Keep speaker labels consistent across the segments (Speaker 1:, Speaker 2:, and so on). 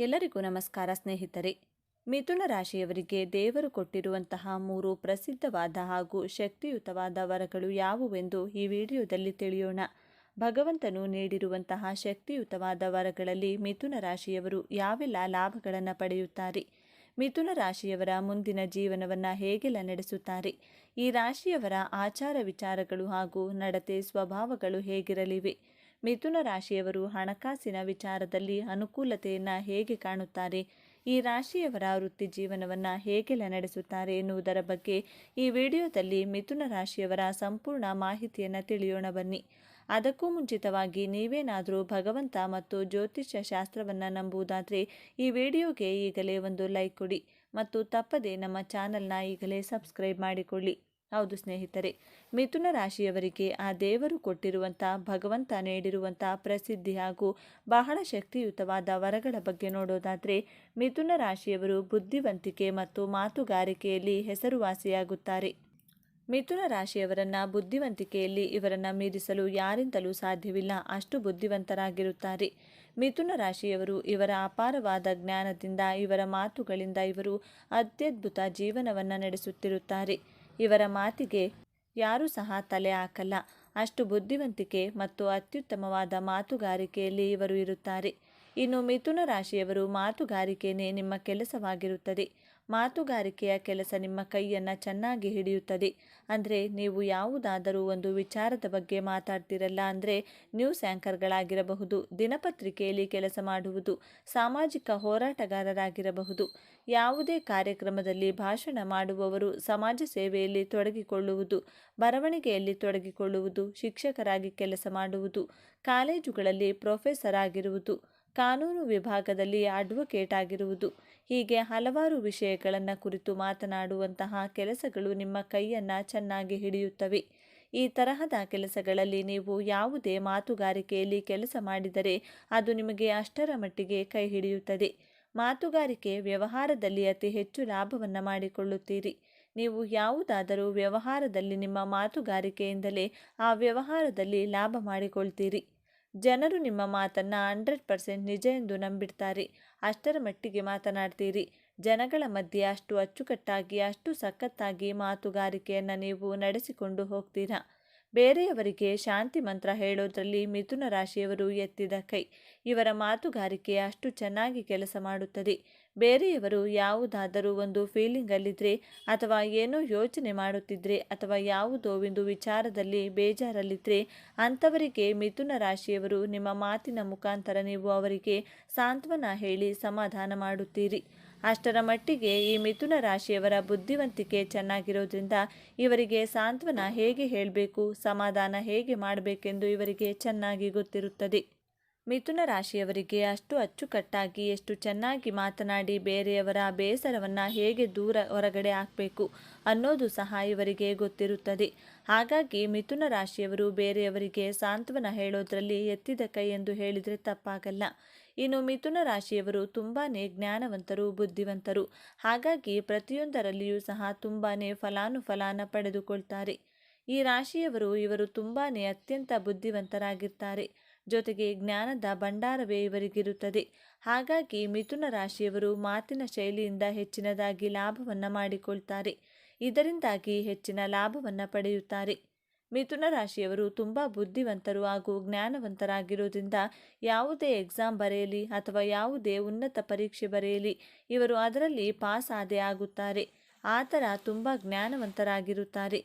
Speaker 1: ಎಲ್ಲರಿಗೂ ನಮಸ್ಕಾರ ಸ್ನೇಹಿತರೆ. ಮಿಥುನ ರಾಶಿಯವರಿಗೆ ದೇವರು ಕೊಟ್ಟಿರುವಂತಹ ಮೂರು ಪ್ರಸಿದ್ಧವಾದ ಹಾಗೂ ಶಕ್ತಿಯುತವಾದ ವರಗಳು ಯಾವುವೆಂದು ಈ ವಿಡಿಯೋದಲ್ಲಿ ತಿಳಿಯೋಣ. ಭಗವಂತನು ನೀಡಿರುವಂತಹ ಶಕ್ತಿಯುತವಾದ ವರಗಳಲ್ಲಿ ಮಿಥುನ ರಾಶಿಯವರು ಯಾವೆಲ್ಲ ಲಾಭಗಳನ್ನು ಪಡೆಯುತ್ತಾರೆ? ಮಿಥುನ ರಾಶಿಯವರ ಮುಂದಿನ ಜೀವನವನ್ನು ಹೇಗೆಲ್ಲ ನಡೆಸುತ್ತಾರೆ? ಈ ರಾಶಿಯವರ ಆಚಾರ ವಿಚಾರಗಳು ಹಾಗೂ ನಡತೆ ಸ್ವಭಾವಗಳು ಹೇಗಿರಲಿವೆ? ಮಿಥುನ ರಾಶಿಯವರು ಹಣಕಾಸಿನ ವಿಚಾರದಲ್ಲಿ ಅನುಕೂಲತೆಯನ್ನು ಹೇಗೆ ಕಾಣುತ್ತಾರೆ? ಈ ರಾಶಿಯವರ ವೃತ್ತಿ ಜೀವನವನ್ನು ಹೇಗೆಲ್ಲ ನಡೆಸುತ್ತಾರೆ ಎನ್ನುವುದರ ಬಗ್ಗೆ ಈ ವಿಡಿಯೋದಲ್ಲಿ ಮಿಥುನ ರಾಶಿಯವರ ಸಂಪೂರ್ಣ ಮಾಹಿತಿಯನ್ನು ತಿಳಿಯೋಣ ಬನ್ನಿ. ಅದಕ್ಕೂ ಮುಂಚಿತವಾಗಿ ನೀವೇನಾದರೂ ಭಗವಂತ ಮತ್ತು ಜ್ಯೋತಿಷ್ಯ ಶಾಸ್ತ್ರವನ್ನು ನಂಬುವುದಾದರೆ ಈ ವಿಡಿಯೋಗೆ ಈಗಲೇ ಒಂದು ಲೈಕ್ ಕೊಡಿ ಮತ್ತು ತಪ್ಪದೆ ನಮ್ಮ ಚಾನಲ್ನ ಈಗಲೇ ಸಬ್ಸ್ಕ್ರೈಬ್ ಮಾಡಿಕೊಳ್ಳಿ. ಹೌದು ಸ್ನೇಹಿತರೆ, ಮಿಥುನ ರಾಶಿಯವರಿಗೆ ಆ ದೇವರು ಕೊಟ್ಟಿರುವಂಥ ಭಗವಂತ ನೀಡಿರುವಂಥ ಪ್ರಸಿದ್ಧಿ ಹಾಗೂ ಬಹಳ ಶಕ್ತಿಯುತವಾದ ವರಗಳ ಬಗ್ಗೆ ನೋಡೋದಾದರೆ, ಮಿಥುನ ರಾಶಿಯವರು ಬುದ್ಧಿವಂತಿಕೆ ಮತ್ತು ಮಾತುಗಾರಿಕೆಯಲ್ಲಿ ಹೆಸರುವಾಸಿಯಾಗುತ್ತಾರೆ. ಮಿಥುನ ರಾಶಿಯವರನ್ನ ಬುದ್ಧಿವಂತಿಕೆಯಲ್ಲಿ ಇವರನ್ನು ಮೀರಿಸಲು ಯಾರಿಂದಲೂ ಸಾಧ್ಯವಿಲ್ಲ, ಅಷ್ಟು ಬುದ್ಧಿವಂತರಾಗಿರುತ್ತಾರೆ. ಮಿಥುನ ರಾಶಿಯವರು ಇವರ ಅಪಾರವಾದ ಜ್ಞಾನದಿಂದ, ಇವರ ಮಾತುಗಳಿಂದ ಇವರು ಅತ್ಯದ್ಭುತ ಜೀವನವನ್ನು ನಡೆಸುತ್ತಿರುತ್ತಾರೆ. ಇವರ ಮಾತಿಗೆ ಯಾರೂ ಸಹ ತಲೆ ಹಾಕಲ್ಲ. ಅಷ್ಟು ಬುದ್ಧಿವಂತಿಕೆ ಮತ್ತು ಅತ್ಯುತ್ತಮವಾದ ಮಾತುಗಾರಿಕೆಯಲ್ಲಿ ಇವರು ಇರುತ್ತಾರೆ. ಇನ್ನು ಮಿಥುನ ರಾಶಿಯವರು ಮಾತುಗಾರಿಕೆಯೇ ನಿಮ್ಮ ಕೆಲಸವಾಗಿರುತ್ತದೆ. ಮಾತುಗಾರಿಕೆಯ ಕೆಲಸ ನಿಮ್ಮ ಕೈಯನ್ನು ಚೆನ್ನಾಗಿ ಹಿಡಿಯುತ್ತದೆ. ಅಂದರೆ ನೀವು ಯಾವುದಾದರೂ ಒಂದು ವಿಚಾರದ ಬಗ್ಗೆ ಮಾತಾಡ್ತಿರಲ್ಲ ಅಂದರೆ ನ್ಯೂಸ್ ಆ್ಯಂಕರ್ಗಳಾಗಿರಬಹುದು ದಿನಪತ್ರಿಕೆಯಲ್ಲಿ ಕೆಲಸ ಮಾಡುವುದು, ಸಾಮಾಜಿಕ ಹೋರಾಟಗಾರರಾಗಿರಬಹುದು. ಯಾವುದೇ ಕಾರ್ಯಕ್ರಮದಲ್ಲಿ ಭಾಷಣ ಮಾಡುವವರು ಸಮಾಜ ಸೇವೆಯಲ್ಲಿ ತೊಡಗಿಕೊಳ್ಳುವುದು, ಬರವಣಿಗೆಯಲ್ಲಿ ತೊಡಗಿಕೊಳ್ಳುವುದು, ಶಿಕ್ಷಕರಾಗಿ ಕೆಲಸ ಮಾಡುವುದು, ಕಾಲೇಜುಗಳಲ್ಲಿ ಪ್ರೊಫೆಸರ್ ಆಗಿರುವುದು. ಕಾನೂನು ವಿಭಾಗದಲ್ಲಿ ಅಡ್ವೊಕೇಟ್ ಆಗಿರುವುದು. ಹೀಗೆ ಹಲವಾರು ವಿಷಯಗಳನ್ನು ಕುರಿತು ಮಾತನಾಡುವಂತಹ ಕೆಲಸಗಳು ನಿಮ್ಮ ಕೈಯನ್ನು ಚೆನ್ನಾಗಿ ಹಿಡಿಯುತ್ತವೆ. ಈ ತರಹದ ಕೆಲಸಗಳಲ್ಲಿ ನೀವು ಯಾವುದೇ ಮಾತುಗಾರಿಕೆಯಲ್ಲಿ ಕೆಲಸ ಮಾಡಿದರೆ ಅದು ನಿಮಗೆ ಅಷ್ಟರ ಮಟ್ಟಿಗೆ ಕೈ ಹಿಡಿಯುತ್ತದೆ. ಮಾತುಗಾರಿಕೆ ವ್ಯವಹಾರದಲ್ಲಿ ಅತಿ ಹೆಚ್ಚು ಲಾಭವನ್ನು ಮಾಡಿಕೊಳ್ಳುತ್ತೀರಿ. ನೀವು ಯಾವುದಾದರೂ ವ್ಯವಹಾರದಲ್ಲಿ ನಿಮ್ಮ ಮಾತುಗಾರಿಕೆಯಿಂದಲೇ ಆ ವ್ಯವಹಾರದಲ್ಲಿ ಲಾಭ ಮಾಡಿಕೊಳ್ತೀರಿ. ಜನರು ನಿಮ್ಮ ಮಾತನ್ನು ಹಂಡ್ರೆಡ್ ಪರ್ಸೆಂಟ್ ನಿಜ ಎಂದು ನಂಬಿಡ್ತಾರೆ. ಅಷ್ಟರ ಮಟ್ಟಿಗೆ ಮಾತನಾಡ್ತೀರಿ. ಜನಗಳ ಮಧ್ಯೆ ಅಷ್ಟು ಅಚ್ಚುಕಟ್ಟಾಗಿ, ಅಷ್ಟು ಸಖತ್ತಾಗಿ ಮಾತುಗಾರಿಕೆಯನ್ನು ನೀವು ನಡೆಸಿಕೊಂಡು ಹೋಗ್ತೀರಾ? ಬೇರೆಯವರಿಗೆ ಶಾಂತಿ ಮಂತ್ರ ಹೇಳೋದ್ರಲ್ಲಿ ಮಿಥುನ ರಾಶಿಯವರು ಎತ್ತಿದ ಕೈ. ಇವರ ಮಾತುಗಾರಿಕೆ ಅಷ್ಟು ಚೆನ್ನಾಗಿ ಕೆಲಸ ಮಾಡುತ್ತದೆ. ಬೇರೆಯವರು ಯಾವುದಾದರೂ ಒಂದು ಫೀಲಿಂಗಲ್ಲಿದ್ದರೆ ಅಥವಾ ಏನೋ ಯೋಚನೆ ಮಾಡುತ್ತಿದ್ದರೆ ಅಥವಾ ಯಾವುದೋ ಒಂದು ವಿಚಾರದಲ್ಲಿ ಬೇಜಾರಲ್ಲಿದ್ದರೆ ಅಂಥವರಿಗೆ ಮಿಥುನ ರಾಶಿಯವರು ನಿಮ್ಮ ಮಾತಿನ ಮುಖಾಂತರ ನೀವು ಅವರಿಗೆ ಸಾಂತ್ವನ ಹೇಳಿ ಸಮಾಧಾನ ಮಾಡುತ್ತೀರಿ. ಅಷ್ಟರ ಮಟ್ಟಿಗೆ ಈ ಮಿಥುನ ರಾಶಿಯವರ ಬುದ್ಧಿವಂತಿಕೆ ಚೆನ್ನಾಗಿರೋದ್ರಿಂದ ಇವರಿಗೆ ಸಾಂತ್ವನ ಹೇಗೆ ಹೇಳಬೇಕು, ಸಮಾಧಾನ ಹೇಗೆ ಮಾಡಬೇಕೆಂದು ಇವರಿಗೆ ಚೆನ್ನಾಗಿ ಗೊತ್ತಿರುತ್ತದೆ. ಮಿಥುನ ರಾಶಿಯವರಿಗೆ ಅಷ್ಟು ಅಚ್ಚುಕಟ್ಟಾಗಿ, ಎಷ್ಟು ಚೆನ್ನಾಗಿ ಮಾತನಾಡಿ ಬೇರೆಯವರ ಬೇಸರವನ್ನು ಹೇಗೆ ದೂರ ಹೊರಗಡೆ ಹಾಕಬೇಕು ಅನ್ನೋದು ಸಹ ಇವರಿಗೆ ಗೊತ್ತಿರುತ್ತದೆ. ಹಾಗಾಗಿ ಮಿಥುನ ರಾಶಿಯವರು ಬೇರೆಯವರಿಗೆ ಸಾಂತ್ವನ ಹೇಳೋದ್ರಲ್ಲಿ ಎತ್ತಿದ ಕೈ ಎಂದು ಹೇಳಿದರೆ ತಪ್ಪಾಗಲ್ಲ. ಇನ್ನು ಮಿಥುನ ರಾಶಿಯವರು ತುಂಬಾ ಜ್ಞಾನವಂತರು, ಬುದ್ಧಿವಂತರು. ಹಾಗಾಗಿ ಪ್ರತಿಯೊಂದರಲ್ಲಿಯೂ ಸಹ ತುಂಬಾ ಫಲಾನುಫಲಾನ ಪಡೆದುಕೊಳ್ತಾರೆ. ಈ ರಾಶಿಯವರು ಇವರು ತುಂಬಾ ಅತ್ಯಂತ ಬುದ್ಧಿವಂತರಾಗಿರ್ತಾರೆ. ಜೊತೆಗೆ ಜ್ಞಾನದ ಭಂಡಾರವೇ ಇವರಿಗಿರುತ್ತದೆ. ಹಾಗಾಗಿ ಮಿಥುನ ರಾಶಿಯವರು ಮಾತಿನ ಶೈಲಿಯಿಂದ ಹೆಚ್ಚಿನದಾಗಿ ಲಾಭವನ್ನು ಮಾಡಿಕೊಳ್ತಾರೆ. ಇದರಿಂದಾಗಿ ಹೆಚ್ಚಿನ ಲಾಭವನ್ನು ಪಡೆಯುತ್ತಾರೆ. ಮಿಥುನ ರಾಶಿಯವರು ತುಂಬ ಬುದ್ಧಿವಂತರು ಹಾಗೂ ಜ್ಞಾನವಂತರಾಗಿರೋದ್ರಿಂದ ಯಾವುದೇ ಎಕ್ಸಾಮ್ ಬರೆಯಲಿ ಅಥವಾ ಯಾವುದೇ ಉನ್ನತ ಪರೀಕ್ಷೆ ಬರೆಯಲಿ ಇವರು ಅದರಲ್ಲಿ ಪಾಸ್ ಆದೇ ಆಗುತ್ತಾರೆ. ಆ ಥರ ತುಂಬ ಜ್ಞಾನವಂತರಾಗಿರುತ್ತಾರೆ.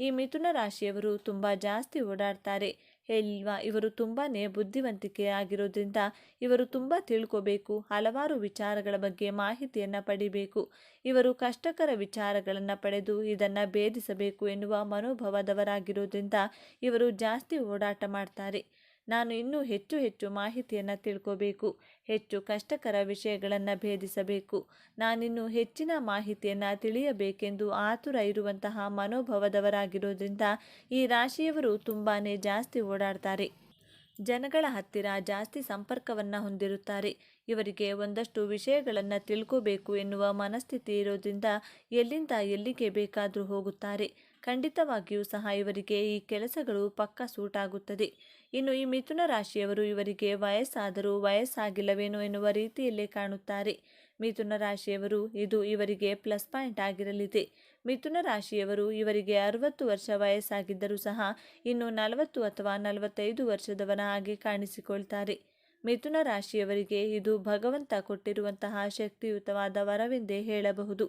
Speaker 1: ಈ ಮಿಥುನ ರಾಶಿಯವರು ತುಂಬ ಜಾಸ್ತಿ ಓಡಾಡ್ತಾರೆ. ಹೇಳಿಲ್ವಾ? ಇವರು ತುಂಬಾ ಬುದ್ಧಿವಂತಿಕೆ ಆಗಿರೋದ್ರಿಂದ ಇವರು ತುಂಬ ತಿಳ್ಕೋಬೇಕು, ಹಲವಾರು ವಿಚಾರಗಳ ಬಗ್ಗೆ ಮಾಹಿತಿಯನ್ನು ಪಡಿಬೇಕು. ಇವರು ಕಷ್ಟಕರ ವಿಚಾರಗಳನ್ನು ಪಡೆದು ಇದನ್ನು ಭೇದಿಸಬೇಕು ಎನ್ನುವ ಮನೋಭಾವದವರಾಗಿರೋದ್ರಿಂದ ಇವರು ಜಾಸ್ತಿ ಓಡಾಟ ಮಾಡ್ತಾರೆ. ನಾನು ಇನ್ನೂ ಹೆಚ್ಚು ಹೆಚ್ಚು ಮಾಹಿತಿಯನ್ನು ತಿಳ್ಕೋಬೇಕು, ಹೆಚ್ಚು ಕಷ್ಟಕರ ವಿಷಯಗಳನ್ನು ಭೇದಿಸಬೇಕು. ನಾನಿನ್ನೂ ಹೆಚ್ಚಿನ ಮಾಹಿತಿಯನ್ನು ತಿಳಿಯಬೇಕೆಂದು ಆತುರ ಇರುವಂತಹ ಮನೋಭಾವದವರಾಗಿರೋದ್ರಿಂದ ಈ ರಾಶಿಯವರು ತುಂಬಾ ಜಾಸ್ತಿ ಓಡಾಡ್ತಾರೆ. ಜನಗಳ ಹತ್ತಿರ ಜಾಸ್ತಿ ಸಂಪರ್ಕವನ್ನು ಹೊಂದಿರುತ್ತಾರೆ. ಇವರಿಗೆ ಒಂದಷ್ಟು ವಿಷಯಗಳನ್ನು ತಿಳ್ಕೋಬೇಕು ಎನ್ನುವ ಮನಸ್ಥಿತಿ ಇರೋದ್ರಿಂದ ಎಲ್ಲಿಂದ ಎಲ್ಲಿಗೆ ಬೇಕಾದರೂ ಹೋಗುತ್ತಾರೆ. ಖಂಡಿತವಾಗಿಯೂ ಸಹ ಇವರಿಗೆ ಈ ಕೆಲಸಗಳು ಪಕ್ಕ ಸೂಟ್ ಆಗುತ್ತದೆ ಇನ್ನು ಈ ಮಿಥುನ ರಾಶಿಯವರು ಇವರಿಗೆ ವಯಸ್ಸಾದರೂ ವಯಸ್ಸಾಗಿಲ್ಲವೇನೋ ಎನ್ನುವ ರೀತಿಯಲ್ಲೇ ಕಾಣುತ್ತಾರೆ. ಮಿಥುನ ರಾಶಿಯವರು ಇದು ಇವರಿಗೆ ಪ್ಲಸ್ ಪಾಯಿಂಟ್ ಆಗಿರಲಿದೆ. ಮಿಥುನ ರಾಶಿಯವರು ಇವರಿಗೆ ಅರವತ್ತು ವರ್ಷ ವಯಸ್ಸಾಗಿದ್ದರೂ ಸಹ ಇನ್ನು ನಲವತ್ತು ಅಥವಾ ನಲವತ್ತೈದು ವರ್ಷದವರ ಹಾಗೆ ಕಾಣಿಸಿಕೊಳ್ತಾರೆ. ಮಿಥುನ ರಾಶಿಯವರಿಗೆ ಇದು ಭಗವಂತ ಕೊಟ್ಟಿರುವಂತಹ ಶಕ್ತಿಯುತವಾದ ವರವೆಂದೇ ಹೇಳಬಹುದು.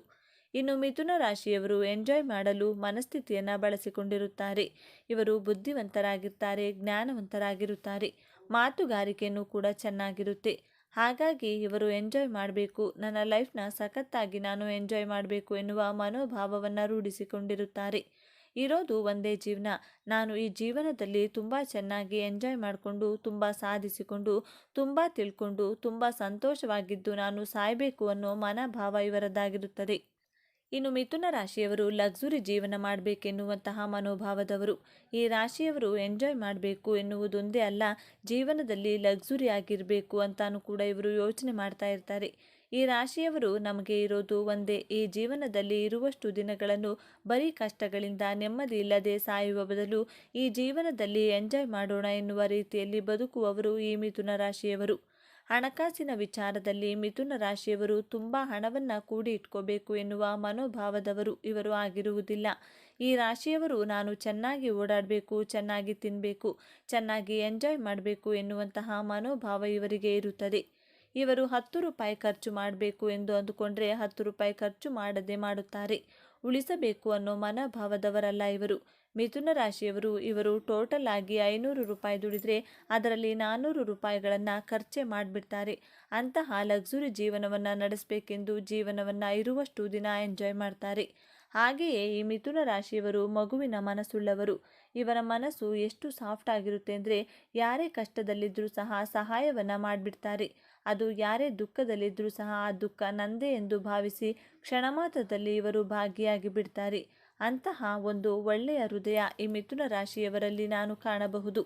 Speaker 1: ಇನ್ನು ಮಿಥುನ ರಾಶಿಯವರು ಎಂಜಾಯ್ ಮಾಡಲು ಮನಸ್ಥಿತಿಯನ್ನು ಬಳಸಿಕೊಂಡಿರುತ್ತಾರೆ. ಇವರು ಬುದ್ಧಿವಂತರಾಗಿರ್ತಾರೆ, ಜ್ಞಾನವಂತರಾಗಿರುತ್ತಾರೆ. ಮಾತುಗಾರಿಕೆಯೂ ಕೂಡ ಚೆನ್ನಾಗಿರುತ್ತೆ. ಹಾಗಾಗಿ ಇವರು ಎಂಜಾಯ್ ಮಾಡಬೇಕು. ನನ್ನ ಲೈಫ್ನ ಸಖತ್ತಾಗಿ ನಾನು ಎಂಜಾಯ್ ಮಾಡಬೇಕು ಎನ್ನುವ ಮನೋಭಾವವನ್ನು ರೂಢಿಸಿಕೊಂಡಿರುತ್ತಾರೆ. ಇರೋದು ಒಂದೇ ಜೀವನ. ನಾನು ಈ ಜೀವನದಲ್ಲಿ ತುಂಬ ಚೆನ್ನಾಗಿ ಎಂಜಾಯ್ ಮಾಡಿಕೊಂಡು, ತುಂಬ ಸಾಧಿಸಿಕೊಂಡು, ತುಂಬ ತಿಳ್ಕೊಂಡು, ತುಂಬ ಸಂತೋಷವಾಗಿದ್ದು ನಾನು ಸಾಯಬೇಕು ಅನ್ನೋ ಮನೋಭಾವ ಇವರದ್ದಾಗಿರುತ್ತದೆ ಇನ್ನು ಮಿಥುನ ರಾಶಿಯವರು ಲಕ್ಸುರಿ ಜೀವನ ಮಾಡಬೇಕೆನ್ನುವಂತಹ ಮನೋಭಾವದವರು. ಈ ರಾಶಿಯವರು ಎಂಜಾಯ್ ಮಾಡಬೇಕು ಎನ್ನುವುದೊಂದೇ ಅಲ್ಲ, ಜೀವನದಲ್ಲಿ ಲಕ್ಸುರಿ ಆಗಿರಬೇಕು ಅಂತಾನು ಕೂಡ ಇವರು ಯೋಚನೆ ಮಾಡ್ತಾ ಇರ್ತಾರೆ. ಈ ರಾಶಿಯವರು ನಮಗೆ ಇರೋದು ಒಂದೇ, ಈ ಜೀವನದಲ್ಲಿ ಇರುವಷ್ಟು ದಿನಗಳನ್ನು ಬರೀ ಕಷ್ಟಗಳಿಂದ ನೆಮ್ಮದಿ ಇಲ್ಲದೆ ಸಾಯುವ ಬದಲು ಈ ಜೀವನದಲ್ಲಿ ಎಂಜಾಯ್ ಮಾಡೋಣ ಎನ್ನುವ ರೀತಿಯಲ್ಲಿ ಬದುಕುವವರು ಈ ಮಿಥುನ ರಾಶಿಯವರು. ಹಣಕಾಸಿನ ವಿಚಾರದಲ್ಲಿ ಮಿಥುನ ರಾಶಿಯವರು ತುಂಬ ಹಣವನ್ನು ಕೂಡಿ ಇಟ್ಕೋಬೇಕು ಎನ್ನುವ ಮನೋಭಾವದವರು ಇವರು ಆಗಿರುವುದಿಲ್ಲ. ಈ ರಾಶಿಯವರು ನಾನು ಚೆನ್ನಾಗಿ ಓಡಾಡಬೇಕು, ಚೆನ್ನಾಗಿ ತಿನ್ನಬೇಕು ಚೆನ್ನಾಗಿ ಎಂಜಾಯ್ ಮಾಡಬೇಕು ಎನ್ನುವಂತಹ ಮನೋಭಾವ ಇವರಿಗೆ ಇರುತ್ತದೆ. ಇವರು ಹತ್ತು ರೂಪಾಯಿ ಖರ್ಚು ಮಾಡಬೇಕು ಎಂದು ಅಂದುಕೊಂಡ್ರೆ ಹತ್ತು ರೂಪಾಯಿ ಖರ್ಚು ಮಾಡದೆ ಮಾಡುತ್ತಾರೆ. ಉಳಿಸಬೇಕು ಅನ್ನೋ ಮನೋಭಾವದವರಲ್ಲ ಇವರು. ಮಿಥುನ ರಾಶಿಯವರು ಇವರು ಟೋಟಲ್ ಆಗಿ ಐನೂರು ರೂಪಾಯಿ ದುಡಿದರೆ ಅದರಲ್ಲಿ ನಾನ್ನೂರು ರೂಪಾಯಿಗಳನ್ನು ಖರ್ಚೆ ಮಾಡಿಬಿಡ್ತಾರೆ. ಅಂತಹ ಲಕ್ಸುರಿ ಜೀವನವನ್ನು ನಡೆಸಬೇಕೆಂದು ಜೀವನವನ್ನು ಇರುವಷ್ಟು ದಿನ ಎಂಜಾಯ್ ಮಾಡ್ತಾರೆ. ಹಾಗೆಯೇ ಈ ಮಿಥುನ ರಾಶಿಯವರು ಮಗುವಿನ ಮನಸ್ಸುಳ್ಳವರು. ಇವರ ಮನಸ್ಸು ಎಷ್ಟು ಸಾಫ್ಟ್ ಆಗಿರುತ್ತೆ ಅಂದರೆ ಯಾರೇ ಕಷ್ಟದಲ್ಲಿದ್ದರೂ ಸಹ ಸಹಾಯವನ್ನು ಮಾಡಿಬಿಡ್ತಾರೆ. ಅದು ಯಾರೇ ದುಃಖದಲ್ಲಿದ್ದರೂ ಸಹ ಆ ದುಃಖ ನಂದೇ ಎಂದು ಭಾವಿಸಿ ಕ್ಷಣ ಮಾತ್ರದಲ್ಲಿ ಇವರು ಭಾಗಿಯಾಗಿ ಬಿಡ್ತಾರೆ. ಅಂತಹ ಒಂದು ಒಳ್ಳೆಯ ಹೃದಯ ಈ ಮಿಥುನ ರಾಶಿಯವರಲ್ಲಿ ನಾನು ಕಾಣಬಹುದು.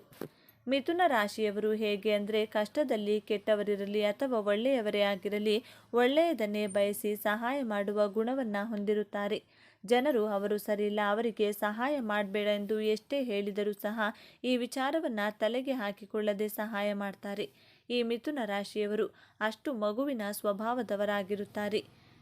Speaker 1: ಮಿಥುನ ರಾಶಿಯವರು ಹೇಗೆ ಅಂದರೆ ಕಷ್ಟದಲ್ಲಿ ಕೆಟ್ಟವರಿರಲಿ ಅಥವಾ ಒಳ್ಳೆಯವರೇ ಆಗಿರಲಿ ಒಳ್ಳೆಯದನ್ನೇ ಬಯಸಿ ಸಹಾಯ ಮಾಡುವ ಗುಣವನ್ನು ಹೊಂದಿರುತ್ತಾರೆ. ಜನರು ಅವರು ಸರಿಯಿಲ್ಲ, ಅವರಿಗೆ ಸಹಾಯ ಮಾಡಬೇಡ ಎಂದು ಎಷ್ಟೇ ಹೇಳಿದರೂ ಸಹ ಈ ವಿಚಾರವನ್ನು ತಲೆಗೆ ಹಾಕಿಕೊಳ್ಳದೆ ಸಹಾಯ ಮಾಡ್ತಾರೆ. ಈ ಮಿಥುನ ರಾಶಿಯವರು ಅಷ್ಟು ಮಗುವಿನ ಸ್ವಭಾವದವರಾಗಿರುತ್ತಾರೆ.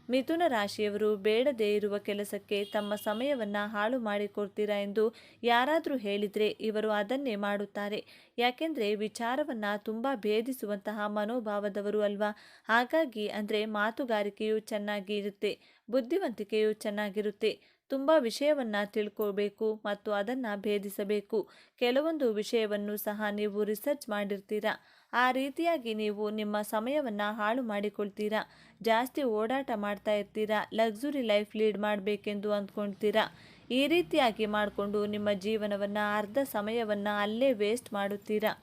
Speaker 1: ಮಿಥುನ ರಾಶಿಯವರು ಬೇಡದೇ ಇರುವ ಕೆಲಸಕ್ಕೆ ತಮ್ಮ ಸಮಯವನ್ನು ಹಾಳು ಮಾಡಿಕೊಡ್ತೀರಾ ಎಂದು ಯಾರಾದರೂ ಹೇಳಿದರೆ ಇವರು ಅದನ್ನೇ ಮಾಡುತ್ತಾರೆ. ಯಾಕೆಂದರೆ ವಿಚಾರವನ್ನು ತುಂಬ ಭೇದಿಸುವಂತಹ ಮನೋಭಾವದವರು ಅಲ್ವಾ? ಹಾಗಾಗಿ ಅಂದರೆ ಮಾತುಗಾರಿಕೆಯು ಚೆನ್ನಾಗಿ ಇರುತ್ತೆ, ಬುದ್ಧಿವಂತಿಕೆಯು ಚೆನ್ನಾಗಿರುತ್ತೆ. ತುಂಬ ವಿಷಯವನ್ನು ತಿಳ್ಕೋಬೇಕು ಮತ್ತು ಅದನ್ನು ಭೇದಿಸಬೇಕು. ಕೆಲವೊಂದು ವಿಷಯವನ್ನು ಸಹ ನೀವು ರಿಸರ್ಚ್ ಮಾಡಿರ್ತೀರಾ? ಆ ರೀತಿಯಾಗಿ ನೀವು ನಿಮ್ಮ ಸಮಯವನ್ನು ಹಾಳು ಮಾಡಿಕೊಳ್ತೀರಾ? ಜಾಸ್ತಿ ಓಡಾಟ ಮಾಡ್ತಾ ಇರ್ತೀರಾ? ಲಕ್ಸುರಿ ಲೈಫ್ ಲೀಡ್ ಮಾಡಬೇಕೆಂದು ಅಂದ್ಕೊಳ್ತೀರಾ ಈ ರೀತಿಯಾಗಿ ಮಾಡಿಕೊಂಡು ನಿಮ್ಮ ಜೀವನವನ್ನು, ಅರ್ಧ ಸಮಯವನ್ನು ಅಲ್ಲೇ ವೇಸ್ಟ್ ಮಾಡುತ್ತೀರಾ?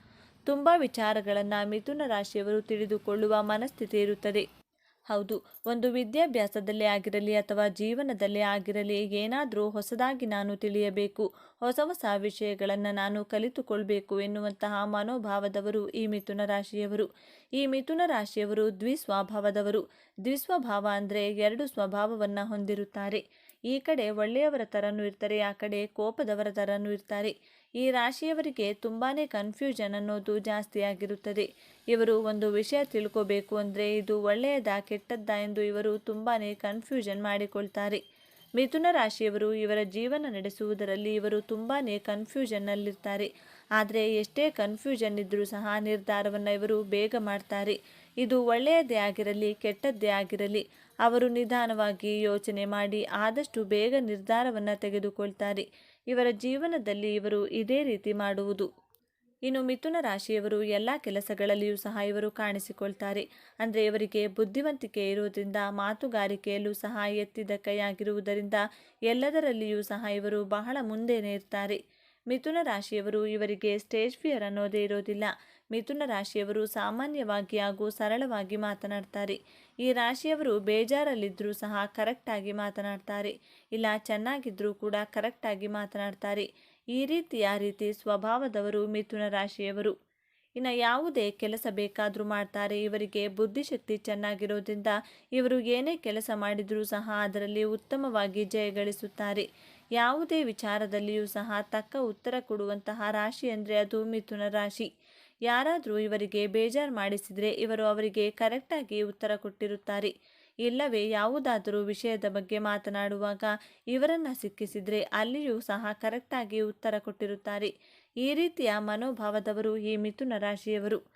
Speaker 1: ತುಂಬ ವಿಚಾರಗಳನ್ನು ಮಿಥುನ ರಾಶಿಯವರು ತಿಳಿದುಕೊಳ್ಳುವ ಮನಸ್ಥಿತಿ ಇರುತ್ತದೆ. ಹೌದು, ಒಂದು ವಿದ್ಯಾಭ್ಯಾಸದಲ್ಲೇ ಆಗಿರಲಿ ಅಥವಾ ಜೀವನದಲ್ಲೇ ಆಗಿರಲಿ ಏನಾದರೂ ಹೊಸದಾಗಿ ನಾನು ತಿಳಿಯಬೇಕು. ಹೊಸ ಹೊಸ ವಿಷಯಗಳನ್ನು ನಾನು ಕಲಿತುಕೊಳ್ಬೇಕು ಎನ್ನುವಂತಹ ಮನೋಭಾವದವರು ಈ ಮಿಥುನ ರಾಶಿಯವರು. ಈ ಮಿಥುನ ರಾಶಿಯವರು ದ್ವಿಸ್ವಭಾವದವರು. ದ್ವಿಸ್ವಭಾವ ಅಂದರೆ ಎರಡು ಸ್ವಭಾವವನ್ನು ಹೊಂದಿರುತ್ತಾರೆ. ಈ ಕಡೆ ಒಳ್ಳೆಯವರ ಥರನೂ ಇರ್ತಾರೆ, ಆ ಕಡೆ ಕೋಪದವರ ಥರನೂ ಇರ್ತಾರೆ. ಈ ರಾಶಿಯವರಿಗೆ ತುಂಬಾ ಕನ್ಫ್ಯೂಷನ್ ಅನ್ನೋದು ಜಾಸ್ತಿಯಾಗಿರುತ್ತದೆ ಇವರು ಒಂದು ವಿಷಯ ತಿಳ್ಕೋಬೇಕು ಅಂದರೆ ಇದು ಒಳ್ಳೆಯದಾ ಕೆಟ್ಟದ್ದಾ ಎಂದು ಇವರು ತುಂಬಾ ಕನ್ಫ್ಯೂಷನ್ ಮಾಡಿಕೊಳ್ತಾರೆ. ಮಿಥುನ ರಾಶಿಯವರು ಇವರ ಜೀವನ ನಡೆಸುವುದರಲ್ಲಿ ಇವರು ತುಂಬಾ ಕನ್ಫ್ಯೂಷನ್ನಲ್ಲಿರ್ತಾರೆ ಆದರೆ ಎಷ್ಟೇ ಕನ್ಫ್ಯೂಷನ್ ಇದ್ದರೂ ಸಹ ನಿರ್ಧಾರವನ್ನು ಇವರು ಬೇಗ ಮಾಡ್ತಾರೆ. ಇದು ಒಳ್ಳೆಯದೇ ಆಗಿರಲಿ, ಕೆಟ್ಟದ್ದೇ ಆಗಿರಲಿ, ಅವರು ನಿಧಾನವಾಗಿ ಯೋಚನೆ ಮಾಡಿ ಆದಷ್ಟು ಬೇಗ ನಿರ್ಧಾರವನ್ನು ತೆಗೆದುಕೊಳ್ತಾರೆ. ಇವರ ಜೀವನದಲ್ಲಿ ಇವರು ಇದೇ ರೀತಿ ಮಾಡುವುದು. ಇನ್ನು ಮಿಥುನ ರಾಶಿಯವರು ಎಲ್ಲ ಕೆಲಸಗಳಲ್ಲಿಯೂ ಸಹ ಇವರು ಕಾಣಿಸಿಕೊಳ್ತಾರೆ. ಅಂದರೆ ಇವರಿಗೆ ಬುದ್ಧಿವಂತಿಕೆ ಇರುವುದರಿಂದ, ಮಾತುಗಾರಿಕೆಯಲ್ಲೂ ಸಹ ಎತ್ತಿದ ಕೈಯಾಗಿರುವುದರಿಂದ ಎಲ್ಲದರಲ್ಲಿಯೂ ಸಹ ಇವರು ಬಹಳ ಮುಂದೆನೇ ಇರ್ತಾರೆ ಮಿಥುನ ರಾಶಿಯವರು ಇವರಿಗೆ ಸ್ಟೇಜ್ ಫಿಯರ್ ಅನ್ನೋದೇ ಇರೋದಿಲ್ಲ ಮಿಥುನ ರಾಶಿಯವರು ಸಾಮಾನ್ಯವಾಗಿ ಹಾಗೂ ಸರಳವಾಗಿ ಮಾತನಾಡ್ತಾರೆ. ಈ ರಾಶಿಯವರು ಬೇಜಾರಲ್ಲಿದ್ದರೂ ಸಹ ಕರೆಕ್ಟಾಗಿ ಮಾತನಾಡ್ತಾರೆ. ಇಲ್ಲ ಚೆನ್ನಾಗಿದ್ದರೂ ಕೂಡ ಕರೆಕ್ಟಾಗಿ ಮಾತನಾಡ್ತಾರೆ. ಈ ರೀತಿಯ ರೀತಿ ಸ್ವಭಾವದವರು ಮಿಥುನ ರಾಶಿಯವರು. ಇನ್ನು ಯಾವುದೇ ಕೆಲಸ ಬೇಕಾದರೂ ಮಾಡ್ತಾರೆ. ಇವರಿಗೆ ಬುದ್ಧಿಶಕ್ತಿ ಚೆನ್ನಾಗಿರೋದ್ರಿಂದ ಇವರು ಏನೇ ಕೆಲಸ ಮಾಡಿದರೂ ಸಹ ಅದರಲ್ಲಿ ಉತ್ತಮವಾಗಿ ಜಯಗಳಿಸುತ್ತಾರೆ ಯಾವುದೇ ವಿಚಾರದಲ್ಲಿಯೂ ಸಹ ತಕ್ಕ ಉತ್ತರ ಕೊಡುವಂತಹ ರಾಶಿ ಅಂದರೆ ಅದು ಮಿಥುನ ರಾಶಿ. ಯಾರಾದರೂ ಇವರಿಗೆ ಬೇಜಾರು ಮಾಡಿಸಿದರೆ ಇವರು ಅವರಿಗೆ ಕರೆಕ್ಟಾಗಿ ಉತ್ತರ ಕೊಟ್ಟಿರುತ್ತಾರೆ. ಇಲ್ಲವೇ ಯಾವುದಾದರೂ ವಿಷಯದ ಬಗ್ಗೆ ಮಾತನಾಡುವಾಗ ಇವರನ್ನು ಸಿಕ್ಕಿಸಿದರೆ ಅಲ್ಲಿಯೂ ಸಹ ಕರೆಕ್ಟಾಗಿ ಉತ್ತರ ಕೊಟ್ಟಿರುತ್ತಾರೆ. ಈ ರೀತಿಯ ಮನೋಭಾವದವರು ಈ ಮಿಥುನ ರಾಶಿಯವರು.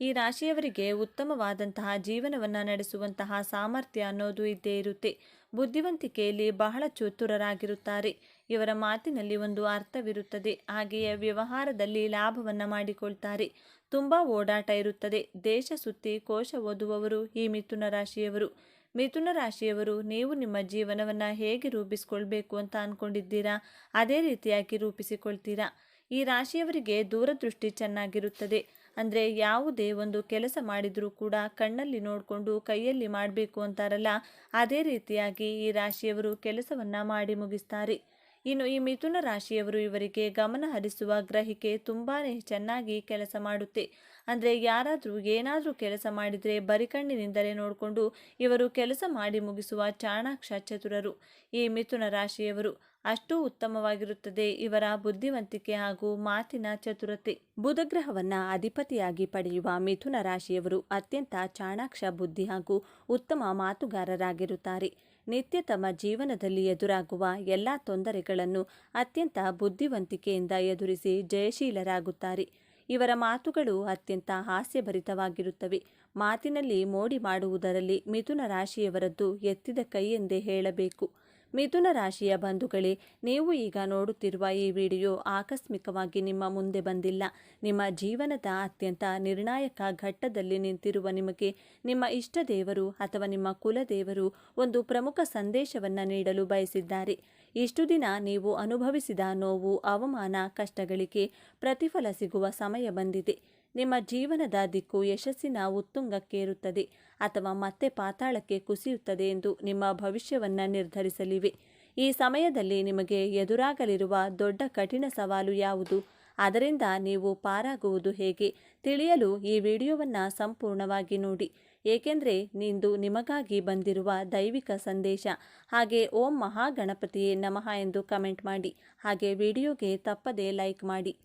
Speaker 1: ಈ ರಾಶಿಯವರಿಗೆ ಉತ್ತಮವಾದಂತಹ ಜೀವನವನ್ನು ನಡೆಸುವಂತಹ ಸಾಮರ್ಥ್ಯ ಅನ್ನೋದು ಇದ್ದೇ ಇರುತ್ತೆ. ಬುದ್ಧಿವಂತಿಕೆಯಲ್ಲಿ ಬಹಳ ಚತುರರಾಗಿರುತ್ತಾರೆ. ಇವರ ಮಾತಿನಲ್ಲಿ ಒಂದು ಅರ್ಥವಿರುತ್ತದೆ. ಹಾಗೆಯೇ ವ್ಯವಹಾರದಲ್ಲಿ ಲಾಭವನ್ನು ಮಾಡಿಕೊಳ್ತಾರೆ. ತುಂಬ ಓಡಾಟ ಇರುತ್ತದೆ. ದೇಶ ಸುತ್ತಿ ಕೋಶ ಓದುವವರು ಈ ಮಿಥುನ ರಾಶಿಯವರು. ಮಿಥುನ ರಾಶಿಯವರು, ನೀವು ನಿಮ್ಮ ಜೀವನವನ್ನು ಹೇಗೆ ರೂಪಿಸಿಕೊಳ್ಬೇಕು ಅಂತ ಅಂದ್ಕೊಂಡಿದ್ದೀರಾ ಅದೇ ರೀತಿಯಾಗಿ ರೂಪಿಸಿಕೊಳ್ತೀರಾ? ಈ ರಾಶಿಯವರಿಗೆ ದೂರದೃಷ್ಟಿ ಚೆನ್ನಾಗಿರುತ್ತದೆ. ಅಂದರೆ ಯಾವುದೇ ಒಂದು ಕೆಲಸ ಮಾಡಿದರೂ ಕೂಡ ಕಣ್ಣಲ್ಲಿ ನೋಡಿಕೊಂಡು ಕೈಯಲ್ಲಿ ಮಾಡಬೇಕು ಅಂತಾರಲ್ಲ, ಅದೇ ರೀತಿಯಾಗಿ ಈ ರಾಶಿಯವರು ಕೆಲಸವನ್ನು ಮಾಡಿ ಮುಗಿಸ್ತಾರೆ. ಇನ್ನು ಈ ಮಿಥುನ ರಾಶಿಯವರು ಇವರಿಗೆ ಗಮನ ಹರಿಸುವ ಗ್ರಹಿಕೆ ತುಂಬಾ ಚೆನ್ನಾಗಿ ಕೆಲಸ ಮಾಡುತ್ತೆ. ಅಂದರೆ ಯಾರಾದರೂ ಏನಾದರೂ ಕೆಲಸ ಮಾಡಿದರೆ ಬರಿಕಣ್ಣಿನಿಂದಲೇ ನೋಡಿಕೊಂಡು ಇವರು ಕೆಲಸ ಮಾಡಿ ಮುಗಿಸುವ ಚಾಣಾಕ್ಷ ಚತುರರು. ಈ ಮಿಥುನ ರಾಶಿಯವರು ಅಷ್ಟು ಉತ್ತಮವಾಗಿರುತ್ತದೆ ಇವರ ಬುದ್ಧಿವಂತಿಕೆ ಹಾಗೂ ಮಾತಿನ ಚತುರತೆ. ಬುಧಗ್ರಹವನ್ನ ಅಧಿಪತಿಯಾಗಿ ಪಡೆಯುವ ಮಿಥುನ ರಾಶಿಯವರು ಅತ್ಯಂತ ಚಾಣಾಕ್ಷ ಬುದ್ಧಿ ಹಾಗೂ ಉತ್ತಮ ಮಾತುಗಾರರಾಗಿರುತ್ತಾರೆ. ನಿತ್ಯ ತಮ್ಮ ಜೀವನದಲ್ಲಿ ಎದುರಾಗುವ ಎಲ್ಲ ತೊಂದರೆಗಳನ್ನು ಅತ್ಯಂತ ಬುದ್ಧಿವಂತಿಕೆಯಿಂದ ಎದುರಿಸಿ ಜಯಶೀಲರಾಗುತ್ತಾರೆ. ಇವರ ಮಾತುಗಳು ಅತ್ಯಂತ ಹಾಸ್ಯಭರಿತವಾಗಿರುತ್ತವೆ. ಮಾತಿನಲ್ಲಿ ಮೋಡಿ ಮಾಡುವುದರಲ್ಲಿ ಮಿಥುನ ರಾಶಿಯವರದ್ದು ಎತ್ತಿದ ಕೈ ಎಂದೇ ಹೇಳಬೇಕು. ಮಿಥುನ ರಾಶಿಯ ಬಂಧುಗಳೇ, ನೀವು ಈಗ ನೋಡುತ್ತಿರುವ ಈ ವಿಡಿಯೋ ಆಕಸ್ಮಿಕವಾಗಿ ನಿಮ್ಮ ಮುಂದೆ ಬಂದಿಲ್ಲ. ನಿಮ್ಮ ಜೀವನದ ಅತ್ಯಂತ ನಿರ್ಣಾಯಕ ಘಟ್ಟದಲ್ಲಿ ನಿಂತಿರುವ ನಿಮಗೆ ನಿಮ್ಮ ಇಷ್ಟ ದೇವರು ಅಥವಾ ನಿಮ್ಮ ಕುಲದೇವರು ಒಂದು ಪ್ರಮುಖ ಸಂದೇಶವನ್ನು ನೀಡಲು ಬಯಸಿದ್ದಾರೆ. ಇಷ್ಟು ದಿನ ನೀವು ಅನುಭವಿಸಿದ ನೋವು, ಅವಮಾನ, ಕಷ್ಟಗಳಿಗೆ ಪ್ರತಿಫಲ ಸಿಗುವ ಸಮಯ ಬಂದಿದೆ. ನಿಮ್ಮ ಜೀವನದ ದಿಕ್ಕು ಯಶಸ್ಸಿನ ಉತ್ತುಂಗಕ್ಕೇರುತ್ತದೆ. ಅಥವಾ ಮತ್ತೆ ಪಾತಾಳಕ್ಕೆ ಕುಸಿಯುತ್ತದೆ ಎಂದು ನಿಮ್ಮ ಭವಿಷ್ಯವನ್ನು ನಿರ್ಧರಿಸಲಿವೆ. ಈ ಸಮಯದಲ್ಲಿ ನಿಮಗೆ ಎದುರಾಗಲಿರುವ ದೊಡ್ಡ ಕಠಿಣ ಸವಾಲು ಯಾವುದು? ಅದರಿಂದ ನೀವು ಪಾರಾಗುವುದು ಹೇಗೆ? ತಿಳಿಯಲು ಈ ವಿಡಿಯೋವನ್ನು ಸಂಪೂರ್ಣವಾಗಿ ನೋಡಿ. ಏಕೆಂದರೆ ನಿಂದು ನಿಮಗಾಗಿ ಬಂದಿರುವ ದೈವಿಕ ಸಂದೇಶ. ಹಾಗೆ ಓಂ ಮಹಾಗಣಪತಿಯೇ ನಮಃ ಎಂದು ಕಮೆಂಟ್ ಮಾಡಿ. ಹಾಗೆ ವಿಡಿಯೋಗೆ ತಪ್ಪದೇ ಲೈಕ್ ಮಾಡಿ.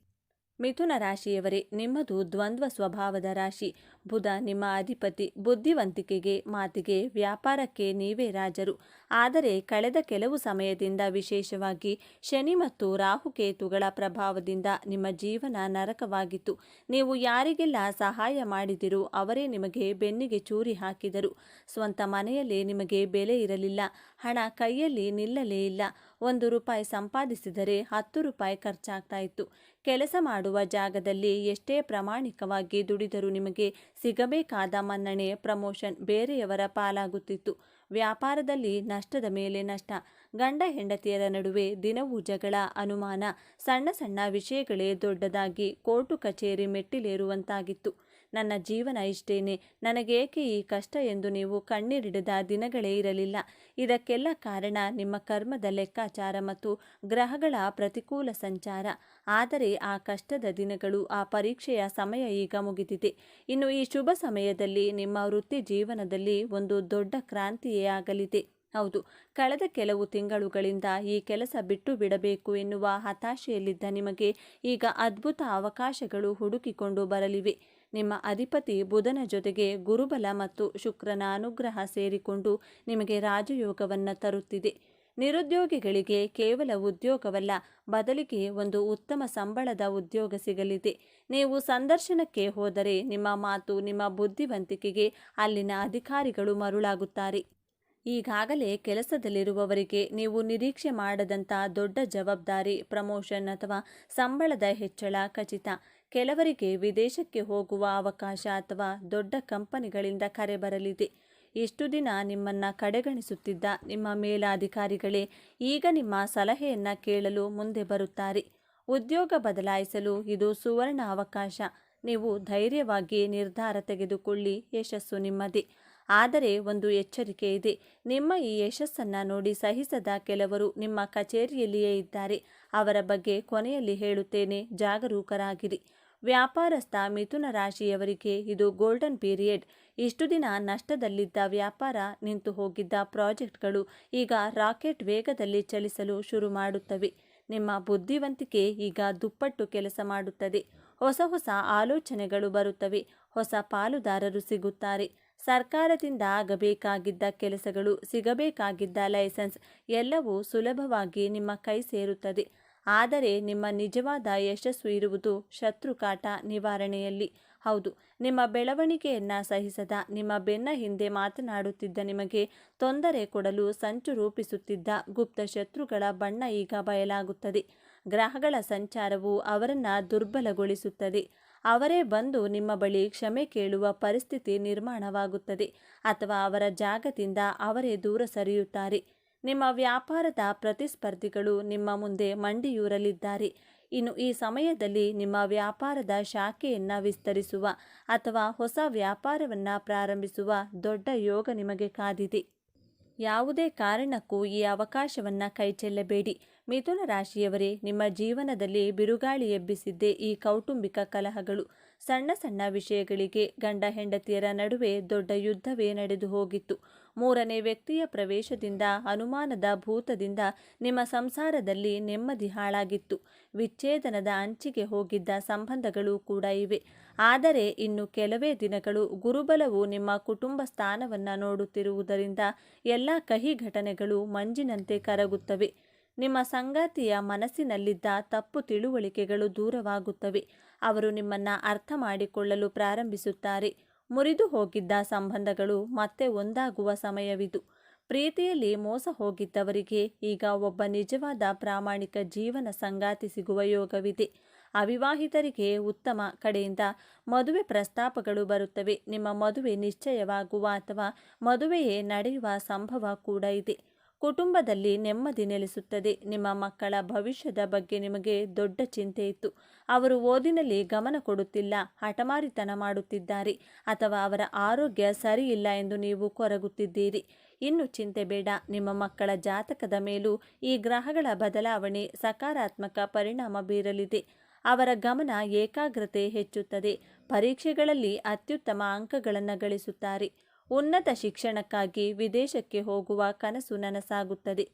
Speaker 1: ಮಿಥುನ ರಾಶಿಯವರೇ, ನಿಮ್ಮದು ದ್ವಂದ್ವ ಸ್ವಭಾವದ ರಾಶಿ. ಬುಧ ನಿಮ್ಮ ಅಧಿಪತಿ, ಬುದ್ಧಿವಂತಿಕೆಗೆ, ಮಾತಿಗೆ, ವ್ಯಾಪಾರಕ್ಕೆ ನೀವೇ ರಾಜರು. ಆದರೆ ಕಳೆದ ಕೆಲವು ಸಮಯದಿಂದ ವಿಶೇಷವಾಗಿ ಶನಿ ಮತ್ತು ರಾಹುಕೇತುಗಳ ಪ್ರಭಾವದಿಂದ ನಿಮ್ಮ ಜೀವನ ನರಕವಾಗಿತ್ತು. ನೀವು ಯಾರಿಗೆಲ್ಲ ಸಹಾಯ ಮಾಡಿದಿರೋ ಅವರೇ ನಿಮಗೆ ಬೆನ್ನಿಗೆ ಚೂರಿ ಹಾಕಿದರು. ಸ್ವಂತ ಮನೆಯಲ್ಲಿ ನಿಮಗೆ ಬೆಲೆ ಇರಲಿಲ್ಲ. ಹಣ ಕೈಯಲ್ಲಿ ನಿಲ್ಲಲೇ ಇಲ್ಲ. ಒಂದು ರೂಪಾಯಿ ಸಂಪಾದಿಸಿದರೆ ಹತ್ತು ರೂಪಾಯಿ ಖರ್ಚಾಗ್ತಾ ಇತ್ತು. ಕೆಲಸ ಮಾಡುವ ಜಾಗದಲ್ಲಿ ಎಷ್ಟೇ ಪ್ರಾಮಾಣಿಕವಾಗಿ ದುಡಿದರೂ ನಿಮಗೆ ಸಿಗಬೇಕಾದ ಮನ್ನಣೆ, ಪ್ರಮೋಷನ್ ಬೇರೆಯವರ ಪಾಲಾಗುತ್ತಿತ್ತು. ವ್ಯಾಪಾರದಲ್ಲಿ ನಷ್ಟದ ಮೇಲೆ ನಷ್ಟ. ಗಂಡ ಹೆಂಡತಿಯರ ನಡುವೆ ದಿನವೂ ಜಗಳ, ಅನುಮಾನ, ಸಣ್ಣ ಸಣ್ಣ ವಿಷಯಗಳೇ ದೊಡ್ಡದಾಗಿ ಕೋರ್ಟು ಕಚೇರಿ ಮೆಟ್ಟಿಲೇರುವಂತಾಗಿತ್ತು. ನನ್ನ ಜೀವನ ಇಷ್ಟೇನೆ. ನನಗೇಕೆ ಈ ಕಷ್ಟ ಎಂದು ನೀವು ಕಣ್ಣೀರಿಡದ ದಿನಗಳೇ ಇರಲಿಲ್ಲ. ಇದಕ್ಕೆಲ್ಲ ಕಾರಣ ನಿಮ್ಮ ಕರ್ಮದ ಲೆಕ್ಕಾಚಾರ ಮತ್ತು ಗ್ರಹಗಳ ಪ್ರತಿಕೂಲ ಸಂಚಾರ. ಆದರೆ ಆ ಕಷ್ಟದ ದಿನಗಳು, ಆ ಪರೀಕ್ಷೆಯ ಸಮಯ ಈಗ ಮುಗಿದಿದೆ. ಇನ್ನು ಈ ಶುಭ ಸಮಯದಲ್ಲಿ ನಿಮ್ಮ ವೃತ್ತಿ ಜೀವನದಲ್ಲಿ ಒಂದು ದೊಡ್ಡ ಕ್ರಾಂತಿಯೇ ಆಗಲಿದೆ. ಹೌದು, ಕಳೆದ ಕೆಲವು ತಿಂಗಳುಗಳಿಂದ ಈ ಕೆಲಸ ಬಿಟ್ಟು ಬಿಡಬೇಕು ಎನ್ನುವ ಹತಾಶೆಯಲ್ಲಿದ್ದ ನಿಮಗೆ ಈಗ ಅದ್ಭುತ ಅವಕಾಶಗಳು ಹುಡುಕಿಕೊಂಡು ಬರಲಿವೆ. ನಿಮ್ಮ ಅಧಿಪತಿ ಬುಧನ ಜೊತೆಗೆ ಗುರುಬಲ ಮತ್ತು ಶುಕ್ರನ ಅನುಗ್ರಹ ಸೇರಿಕೊಂಡು ನಿಮಗೆ ರಾಜಯೋಗವನ್ನು ತರುತ್ತಿದೆ. ನಿರುದ್ಯೋಗಿಗಳಿಗೆ ಕೇವಲ ಉದ್ಯೋಗವಲ್ಲ, ಬದಲಿಗೆ ಒಂದು ಉತ್ತಮ ಸಂಬಳದ ಉದ್ಯೋಗ ಸಿಗಲಿದೆ. ನೀವು ಸಂದರ್ಶನಕ್ಕೆ ಹೋದರೆ ನಿಮ್ಮ ಮಾತು, ನಿಮ್ಮ ಬುದ್ಧಿವಂತಿಕೆಗೆ ಅಲ್ಲಿನ ಅಧಿಕಾರಿಗಳು ಮರುಳಾಗುತ್ತಾರೆ. ಈಗಾಗಲೇ ಕೆಲಸದಲ್ಲಿರುವವರಿಗೆ ನೀವು ನಿರೀಕ್ಷೆ ಮಾಡದಂಥ ದೊಡ್ಡ ಜವಾಬ್ದಾರಿ, ಪ್ರಮೋಷನ್ ಅಥವಾ ಸಂಬಳದ ಹೆಚ್ಚಳ ಖಚಿತ. ಕೆಲವರಿಗೆ ವಿದೇಶಕ್ಕೆ ಹೋಗುವ ಅವಕಾಶ ಅಥವಾ ದೊಡ್ಡ ಕಂಪನಿಗಳಿಂದ ಕರೆ ಬರಲಿದೆ. ಇಷ್ಟು ದಿನ ನಿಮ್ಮನ್ನು ಕಡೆಗಣಿಸುತ್ತಿದ್ದ ನಿಮ್ಮ ಮೇಲಾಧಿಕಾರಿಗಳೇ, ಈಗ ನಿಮ್ಮ ಸಲಹೆಯನ್ನು ಕೇಳಲು ಮುಂದೆ ಬರುತ್ತಾರೆ. ಉದ್ಯೋಗ ಬದಲಾಯಿಸಲು ಇದು ಸುವರ್ಣ ಅವಕಾಶ. ನೀವು ಧೈರ್ಯವಾಗಿ ನಿರ್ಧಾರ ತೆಗೆದುಕೊಳ್ಳಿ, ಯಶಸ್ಸು ನಿಮ್ಮದೇ. ಆದರೆ ಒಂದು ಎಚ್ಚರಿಕೆ ಇದೆ. ನಿಮ್ಮ ಈ ಯಶಸ್ಸನ್ನು ನೋಡಿ ಸಹಿಸದ ಕೆಲವರು ನಿಮ್ಮ ಕಚೇರಿಯಲ್ಲಿಯೇ ಇದ್ದಾರೆ. ಅವರ ಬಗ್ಗೆ ಕೊನೆಯಲ್ಲಿ ಹೇಳುತ್ತೇನೆ, ಜಾಗರೂಕರಾಗಿರಿ. ವ್ಯಾಪಾರಸ್ಥ ಮಿಥುನ ರಾಶಿಯವರಿಗೆ ಇದು ಗೋಲ್ಡನ್ ಪೀರಿಯಡ್. ಇಷ್ಟು ದಿನ ನಷ್ಟದಲ್ಲಿದ್ದ ವ್ಯಾಪಾರ ನಿಂತು ಹೋಗಿದ್ದ ಪ್ರಾಜೆಕ್ಟ್ಗಳು ಈಗ ರಾಕೆಟ್ ವೇಗದಲ್ಲಿ ಚಲಿಸಲು ಶುರು ಮಾಡುತ್ತವೆ. ನಿಮ್ಮ ಬುದ್ಧಿವಂತಿಕೆ ಈಗ ದುಪ್ಪಟ್ಟು ಕೆಲಸ ಮಾಡುತ್ತದೆ. ಹೊಸ ಹೊಸ ಆಲೋಚನೆಗಳು ಬರುತ್ತವೆ. ಹೊಸ ಪಾಲುದಾರರು ಸಿಗುತ್ತಾರೆ. ಸರ್ಕಾರದಿಂದ ಆಗಬೇಕಾಗಿದ್ದ ಕೆಲಸಗಳು, ಸಿಗಬೇಕಾಗಿದ್ದ ಲೈಸೆನ್ಸ್ ಎಲ್ಲವೂ ಸುಲಭವಾಗಿ ನಿಮ್ಮ ಕೈ ಸೇರುತ್ತದೆ. ಆದರೆ ನಿಮ್ಮ ನಿಜವಾದ ಯಶಸ್ಸು ಇರುವುದು ಶತ್ರುಕಾಟ ನಿವಾರಣೆಯಲ್ಲಿ. ಹೌದು, ನಿಮ್ಮ ಬೆಳವಣಿಗೆಯನ್ನು ಸಹಿಸದ ನಿಮ್ಮ ಬೆನ್ನ ಹಿಂದೆ ಮಾತನಾಡುತ್ತಿದ್ದ ನಿಮಗೆ ತೊಂದರೆ ಕೊಡಲು ಸಂಚು ರೂಪಿಸುತ್ತಿದ್ದ ಗುಪ್ತ ಶತ್ರುಗಳ ಬಣ್ಣ ಈಗ ಬಯಲಾಗುತ್ತದೆ. ಗ್ರಹಗಳ ಸಂಚಾರವು ಅವರನ್ನು ದುರ್ಬಲಗೊಳಿಸುತ್ತದೆ. ಅವರೇ ಬಂದು ನಿಮ್ಮ ಬಳಿ ಕ್ಷಮೆ ಕೇಳುವ ಪರಿಸ್ಥಿತಿ ನಿರ್ಮಾಣವಾಗುತ್ತದೆ ಅಥವಾ ಅವರ ಜಾಗದಿಂದ ಅವರೇ ದೂರ ಸರಿಯುತ್ತಾರೆ. ನಿಮ್ಮ ವ್ಯಾಪಾರದ ಪ್ರತಿಸ್ಪರ್ಧಿಗಳು ನಿಮ್ಮ ಮುಂದೆ ಮಂಡಿಯೂರಲಿದ್ದಾರೆ. ಇನ್ನು ಈ ಸಮಯದಲ್ಲಿ ನಿಮ್ಮ ವ್ಯಾಪಾರದ ಶಾಖೆಯನ್ನು ವಿಸ್ತರಿಸುವ ಅಥವಾ ಹೊಸ ವ್ಯಾಪಾರವನ್ನು ಪ್ರಾರಂಭಿಸುವ ದೊಡ್ಡ ಯೋಗ ನಿಮಗೆ ಕಾದಿದೆ. ಯಾವುದೇ ಕಾರಣಕ್ಕೂ ಈ ಅವಕಾಶವನ್ನು ಕೈಚೆಲ್ಲಬೇಡಿ. ಮಿಥುನ ರಾಶಿಯವರೇ, ನಿಮ್ಮ ಜೀವನದಲ್ಲಿ ಬಿರುಗಾಳಿ ಎಬ್ಬಿಸಿದ್ದೇ ಈ ಕೌಟುಂಬಿಕ ಕಲಹಗಳು. ಸಣ್ಣ ಸಣ್ಣ ವಿಷಯಗಳಿಗೆ ಗಂಡ ಹೆಂಡತಿಯರ ನಡುವೆ ದೊಡ್ಡ ಯುದ್ಧವೇ ನಡೆದು ಹೋಗಿತ್ತು. ಮೂರನೇ ವ್ಯಕ್ತಿಯ ಪ್ರವೇಶದಿಂದ ಅನುಮಾನದ ಭೂತದಿಂದ ನಿಮ್ಮ ಸಂಸಾರದಲ್ಲಿ ನೆಮ್ಮದಿ ಹಾಳಾಗಿತ್ತು. ವಿಚ್ಛೇದನದ ಅಂಚಿಗೆ ಹೋಗಿದ್ದ ಸಂಬಂಧಗಳು ಕೂಡ ಇವೆ. ಆದರೆ ಇನ್ನು ಕೆಲವೇ ದಿನಗಳು ಗುರುಬಲವು ನಿಮ್ಮ ಕುಟುಂಬ ಸ್ಥಾನವನ್ನು ನೋಡುತ್ತಿರುವುದರಿಂದ ಎಲ್ಲ ಕಹಿ ಘಟನೆಗಳು ಮಂಜಿನಂತೆ ಕರಗುತ್ತವೆ. ನಿಮ್ಮ ಸಂಗಾತಿಯ ಮನಸ್ಸಿನಲ್ಲಿದ್ದ ತಪ್ಪು ತಿಳುವಳಿಕೆಗಳು ದೂರವಾಗುತ್ತವೆ. ಅವರು ನಿಮ್ಮನ್ನು ಅರ್ಥ ಮಾಡಿಕೊಳ್ಳಲು ಪ್ರಾರಂಭಿಸುತ್ತಾರೆ. ಮುರಿದು ಹೋಗಿದ್ದ ಸಂಬಂಧಗಳು ಮತ್ತೆ ಒಂದಾಗುವ ಸಮಯವಿದು. ಪ್ರೀತಿಯಲ್ಲಿ ಮೋಸ ಹೋಗಿದ್ದವರಿಗೆ ಈಗ ಒಬ್ಬ ನಿಜವಾದ ಪ್ರಾಮಾಣಿಕ ಜೀವನ ಸಂಗಾತಿ ಸಿಗುವ ಯೋಗವಿದೆ. ಅವಿವಾಹಿತರಿಗೆ ಉತ್ತಮ ಕಡೆಯಿಂದ ಮದುವೆ ಪ್ರಸ್ತಾಪಗಳು ಬರುತ್ತವೆ. ನಿಮ್ಮ ಮದುವೆ ನಿಶ್ಚಯವಾಗುವ ಅಥವಾ ಮದುವೆಯೇ ನಡೆಯುವ ಸಂಭವ ಕೂಡ ಇದೆ. ಕುಟುಂಬದಲ್ಲಿ ನೆಮ್ಮದಿ ನೆಲೆಸುತ್ತದೆ. ನಿಮ್ಮ ಮಕ್ಕಳ ಭವಿಷ್ಯದ ಬಗ್ಗೆ ನಿಮಗೆ ದೊಡ್ಡ ಚಿಂತೆ ಇತ್ತು. ಅವರು ಓದಿನಲ್ಲಿ ಗಮನ ಕೊಡುತ್ತಿಲ್ಲ. ಹಠಮಾರಿತನ ಮಾಡುತ್ತಿದ್ದಾರೆ. ಅಥವಾ ಅವರ ಆರೋಗ್ಯ ಸರಿಯಿಲ್ಲ ಎಂದು ನೀವು ಕೊರಗುತ್ತಿದ್ದೀರಿ. ಇನ್ನು ಚಿಂತೆ ಬೇಡ. ನಿಮ್ಮ ಮಕ್ಕಳ ಜಾತಕದ ಮೇಲೂ ಈ ಗ್ರಹಗಳ ಬದಲಾವಣೆ ಸಕಾರಾತ್ಮಕ ಪರಿಣಾಮ ಬೀರಲಿದೆ. ಅವರ ಗಮನ ಏಕಾಗ್ರತೆ ಹೆಚ್ಚುತ್ತದೆ. ಪರೀಕ್ಷೆಗಳಲ್ಲಿ ಅತ್ಯುತ್ತಮ ಅಂಕಗಳನ್ನು ಗಳಿಸುತ್ತಾರೆ. ಉನ್ನತ ಶಿಕ್ಷಣಕ್ಕಾಗಿ ವಿದೇಶಕ್ಕೆ ಹೋಗುವ ಕನಸು ನನಸಾಗುತ್ತದೆ.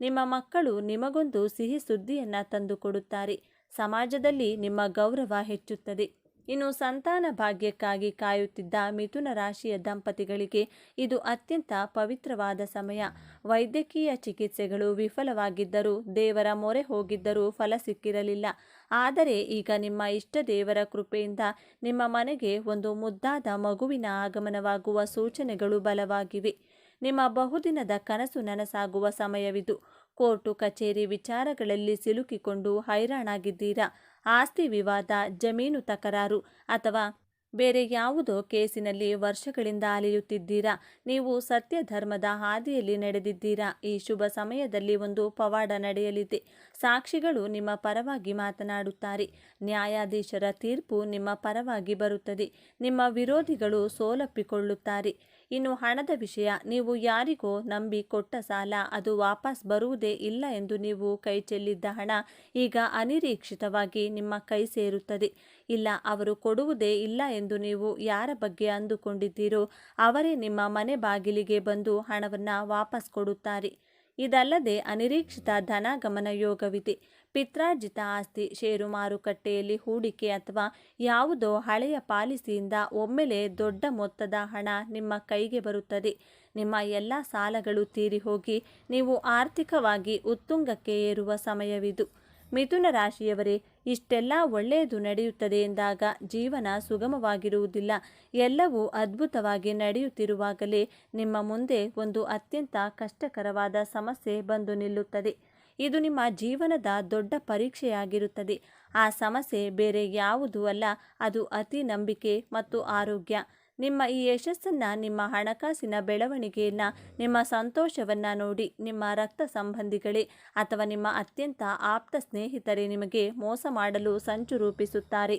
Speaker 1: ನಿಮ್ಮ ಮಕ್ಕಳು ನಿಮಗೊಂದು ಸಿಹಿ ಸುದ್ದಿಯನ್ನು ತಂದುಕೊಡುತ್ತಾರೆ ಸಮಾಜದಲ್ಲಿ ನಿಮ್ಮ ಗೌರವ ಹೆಚ್ಚುತ್ತದೆ. ಇನ್ನು ಸಂತಾನ ಭಾಗ್ಯಕ್ಕಾಗಿ ಕಾಯುತ್ತಿದ್ದ ಮಿಥುನ ರಾಶಿಯ ದಂಪತಿಗಳಿಗೆ ಇದು ಅತ್ಯಂತ ಪವಿತ್ರವಾದ ಸಮಯ. ವೈದ್ಯಕೀಯ ಚಿಕಿತ್ಸೆಗಳು ವಿಫಲವಾಗಿದ್ದರೂ ದೇವರ ಮೊರೆ ಹೋಗಿದ್ದರೂ ಫಲ ಸಿಕ್ಕಿರಲಿಲ್ಲ. ಆದರೆ ಈಗ ನಿಮ್ಮ ಇಷ್ಟ ದೇವರ ಕೃಪೆಯಿಂದ ನಿಮ್ಮ ಮನೆಗೆ ಒಂದು ಮುದ್ದಾದ ಮಗುವಿನ ಆಗಮನವಾಗುವ ಸೂಚನೆಗಳು ಬಲವಾಗಿವೆ. ನಿಮ್ಮ ಬಹುದಿನದ ಕನಸು ನನಸಾಗುವ ಸಮಯವಿದು. ಕೋರ್ಟು, ಕಚೇರಿ ವಿಚಾರಗಳಲ್ಲಿ ಸಿಲುಕಿಕೊಂಡು ಹೈರಾಣಾಗಿದ್ದೀರಾ? ಆಸ್ತಿ ವಿವಾದ, ಜಮೀನು ತಕರಾರು ಅಥವಾ ಬೇರೆ ಯಾವುದೋ ಕೇಸಿನಲ್ಲಿ ವರ್ಷಗಳಿಂದ ಅಲೆಯುತ್ತಿದ್ದೀರಾ? ನೀವು ಸತ್ಯ ಧರ್ಮದ ಹಾದಿಯಲ್ಲಿ ನಡೆದಿದ್ದೀರಾ? ಈ ಶುಭ ಸಮಯದಲ್ಲಿ ಒಂದು ಪವಾಡ ನಡೆಯಲಿದೆ. ಸಾಕ್ಷಿಗಳು ನಿಮ್ಮ ಪರವಾಗಿ ಮಾತನಾಡುತ್ತಾರೆ. ನ್ಯಾಯಾಧೀಶರ ತೀರ್ಪು ನಿಮ್ಮ ಪರವಾಗಿ ಬರುತ್ತದೆ. ನಿಮ್ಮ ವಿರೋಧಿಗಳು ಸೋಲಪ್ಪಿಕೊಳ್ಳುತ್ತಾರೆ. ಇನ್ನು ಹಣದ ವಿಷಯ ನೀವು ಯಾರಿಗೋ ನಂಬಿ ಕೊಟ್ಟ ಸಾಲ ಅದು ವಾಪಸ್ ಬರುವುದೇ ಇಲ್ಲ ಎಂದು ನೀವು ಕೈ ಚೆಲ್ಲಿದ್ದ ಹಣ ಈಗ ಅನಿರೀಕ್ಷಿತವಾಗಿ ನಿಮ್ಮ ಕೈ ಸೇರುತ್ತದೆ. ಇಲ್ಲ, ಅವರು ಕೊಡುವುದೇ ಇಲ್ಲ ಎಂದು ನೀವು ಯಾರ ಬಗ್ಗೆ ಅಂದುಕೊಂಡಿದ್ದೀರೋ ಅವರೇ ನಿಮ್ಮ ಮನೆ ಬಾಗಿಲಿಗೆ ಬಂದು ಹಣವನ್ನು ವಾಪಸ್ ಕೊಡುತ್ತಾರೆ. ಇದಲ್ಲದೆ ಅನಿರೀಕ್ಷಿತ ಧನಾಗಮನ ಯೋಗವಿದೆ. ಪಿತ್ರಾರ್ಜಿತ ಆಸ್ತಿ, ಷೇರು ಮಾರುಕಟ್ಟೆಯಲ್ಲಿ ಹೂಡಿಕೆ ಅಥವಾ ಯಾವುದೋ ಹಳೆಯ ಪಾಲಿಸಿಯಿಂದ ಒಮ್ಮೆಲೆ ದೊಡ್ಡ ಮೊತ್ತದ ಹಣ ನಿಮ್ಮ ಕೈಗೆ ಬರುತ್ತದೆ. ನಿಮ್ಮ ಎಲ್ಲ ಸಾಲಗಳು ತೀರಿ ಹೋಗಿ ನೀವು ಆರ್ಥಿಕವಾಗಿ ಉತ್ತುಂಗಕ್ಕೆ ಏರುವ ಸಮಯವಿದು. ಮಿಥುನ ರಾಶಿಯವರೇ, ಇಷ್ಟೆಲ್ಲ ಒಳ್ಳೆಯದು ನಡೆಯುತ್ತದೆ ಎಂದಾಗ ಜೀವನ ಸುಗಮವಾಗಿರುವುದಿಲ್ಲ. ಎಲ್ಲವೂ ಅದ್ಭುತವಾಗಿ ನಡೆಯುತ್ತಿರುವಾಗಲೇ ನಿಮ್ಮ ಮುಂದೆ ಒಂದು ಅತ್ಯಂತ ಕಷ್ಟಕರವಾದ ಸಮಸ್ಯೆ ಬಂದು ನಿಲ್ಲುತ್ತದೆ. ಇದು ನಿಮ್ಮ ಜೀವನದ ದೊಡ್ಡ ಪರೀಕ್ಷೆಯಾಗಿರುತ್ತದೆ. ಆ ಸಮಸ್ಯೆ ಬೇರೆ ಯಾವುದೂ ಅಲ್ಲ, ಅದು ಅತಿ ನಂಬಿಕೆ ಮತ್ತು ಆರೋಗ್ಯ. ನಿಮ್ಮ ಈ ಯಶಸ್ಸನ್ನು, ನಿಮ್ಮ ಹಣಕಾಸಿನ ಬೆಳವಣಿಗೆಯನ್ನು, ನಿಮ್ಮ ಸಂತೋಷವನ್ನು ನೋಡಿ, ನಿಮ್ಮ ರಕ್ತ ಸಂಬಂಧಿಗಳೇ ಅಥವಾ ನಿಮ್ಮ ಅತ್ಯಂತ ಆಪ್ತ ಸ್ನೇಹಿತರೇ ನಿಮಗೆ ಮೋಸ ಮಾಡಲು ಸಂಚು ರೂಪಿಸುತ್ತಾರೆ.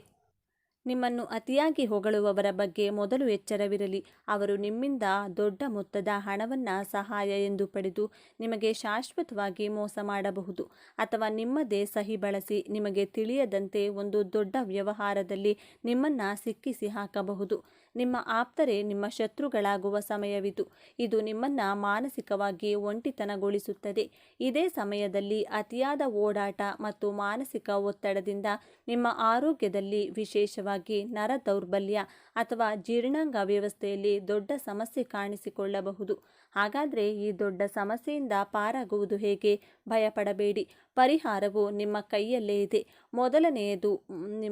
Speaker 1: ನಿಮ್ಮನ್ನು ಅತಿಯಾಗಿ ಹೊಗಳುವವರ ಬಗ್ಗೆ ಮೊದಲು ಎಚ್ಚರವಿರಲಿ. ಅವರು ನಿಮ್ಮಿಂದ ದೊಡ್ಡ ಮೊತ್ತದ ಹಣವನ್ನು ಸಹಾಯ ಎಂದು ಪಡೆದು ನಿಮಗೆ ಶಾಶ್ವತವಾಗಿ ಮೋಸ ಮಾಡಬಹುದು ಅಥವಾ ನಿಮ್ಮದೇ ಸಹಿ ಬಳಸಿ ನಿಮಗೆ ತಿಳಿಯದಂತೆ ಒಂದು ದೊಡ್ಡ ವ್ಯವಹಾರದಲ್ಲಿ ನಿಮ್ಮನ್ನು ಸಿಕ್ಕಿಸಿ ಹಾಕಬಹುದು. ನಿಮ್ಮ ಆಪ್ತರೇ ನಿಮ್ಮ ಶತ್ರುಗಳಾಗುವ ಸಮಯವಿದು. ಇದು ನಿಮ್ಮನ್ನು ಮಾನಸಿಕವಾಗಿ ಒಂಟಿತನಗೊಳಿಸುತ್ತದೆ. ಇದೇ ಸಮಯದಲ್ಲಿ ಅತಿಯಾದ ಓಡಾಟ ಮತ್ತು ಮಾನಸಿಕ ಒತ್ತಡದಿಂದ ನಿಮ್ಮ ಆರೋಗ್ಯದಲ್ಲಿ ವಿಶೇಷವಾಗಿ ನರ ದೌರ್ಬಲ್ಯ ಅಥವಾ ಜೀರ್ಣಾಂಗ ವ್ಯವಸ್ಥೆಯಲ್ಲಿ ದೊಡ್ಡ ಸಮಸ್ಯೆ ಕಾಣಿಸಿಕೊಳ್ಳಬಹುದು. ಹಾಗಾದರೆ ಈ ದೊಡ್ಡ ಸಮಸ್ಯೆಯಿಂದ ಪಾರಾಗುವುದು ಹೇಗೆ? ಭಯಪಡಬೇಡಿ. ಪರಿಹಾರವು ನಿಮ್ಮ ಕೈಯಲ್ಲೇ ಇದೆ. ಮೊದಲನೆಯದು